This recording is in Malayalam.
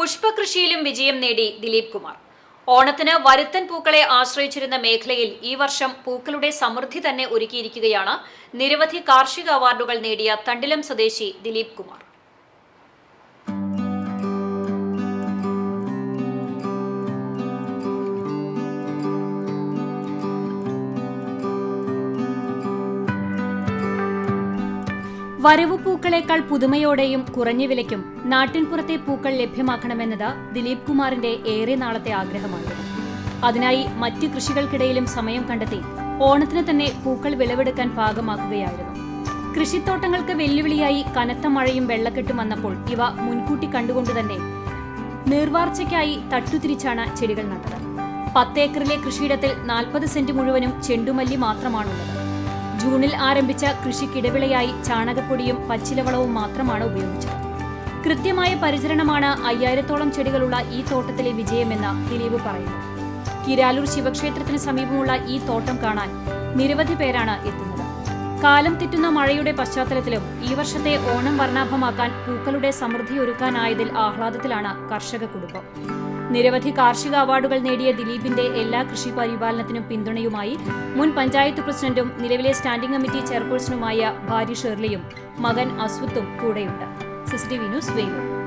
പുഷ്പകൃഷിയിലും വിജയം നേടി ദിലീപ് കുമാർ. ഓണത്തിന് വരുത്തൻ പൂക്കളെ ആശ്രയിച്ചിരുന്ന മേഖലയിൽ ഈ വർഷം പൂക്കളുടെ സമൃദ്ധി തന്നെ ഒരുക്കിയിരിക്കുകയാണ് നിരവധി കാർഷിക അവാർഡുകൾ നേടിയ തണ്ടിലം സ്വദേശി ദിലീപ് കുമാർ. വരവു പൂക്കളേക്കാൾ പുതുമയോടെയും കുറഞ്ഞ വിലയ്ക്കും നാട്ടിൻപുറത്തെ പൂക്കൾ ലഭ്യമാക്കണമെന്നത് ദിലീപ് കുമാറിന്റെ ഏറെ നാളത്തെ ആഗ്രഹമായിരുന്നു അതിനായി മറ്റു കൃഷികൾക്കിടയിലും സമയം കണ്ടെത്തി ഓണത്തിന് തന്നെ പൂക്കൾ വിളവെടുക്കാൻ പാകമാക്കുകയായിരുന്നു. കൃഷിത്തോട്ടങ്ങൾക്ക് വെല്ലുവിളിയായി കനത്ത മഴയും വെള്ളക്കെട്ടും വന്നപ്പോൾ ഇവ മുൻകൂട്ടി കണ്ടുകൊണ്ടുതന്നെ നീർവാർച്ചയ്ക്കായി തട്ടുതിരിച്ചാണ് ചെടികൾ നട്ടത്. പത്തേക്കറിലെ കൃഷിയിടത്തിൽ നാൽപ്പത് സെന്റ് മുഴുവനും ചെണ്ടുമല്ലി മാത്രമാണുള്ളത്. ജൂണിൽ ആരംഭിച്ച കൃഷിക്കിടവിളയായി ചാണകപ്പൊടിയും പച്ചിലവളവും മാത്രമാണ് ഉപയോഗിച്ചത്. കൃത്യമായ പരിചരണമാണ് അയ്യായിരത്തോളം ചെടികളുള്ള ഈ തോട്ടത്തിലെ വിജയമെന്ന് ദിലീപ് പറയുന്നു. കിരാലൂർ ശിവക്ഷേത്രത്തിന് സമീപമുള്ള ഈ തോട്ടം കാണാൻ നിരവധി പേരാണ് എത്തുന്നത്. കാലം തെറ്റുന്ന മഴയുടെ പശ്ചാത്തലത്തിലും ഈ വർഷത്തെ ഓണം വർണാഭമാക്കാൻ പൂക്കളുടെ സമൃദ്ധി ഒരുക്കാനായതിൽ ആഹ്ലാദത്തിലാണ് കർഷക കുടുംബം. നിരവധി കാർഷിക അവാർഡുകൾ നേടിയ ദിലീപിന്റെ എല്ലാ കൃഷി പരിപാലനത്തിനും പിന്തുണയുമായി മുൻ പഞ്ചായത്ത് പ്രസിഡന്റും നിലവിലെ സ്റ്റാൻഡിംഗ് കമ്മിറ്റി ചെയർപേഴ്സണുമായ ഭാര്യ ഷെർലിയും മകൻ അസ്വത്തും കൂടെയുണ്ട്. സിസിടിവി ന്യൂസ് വേഗം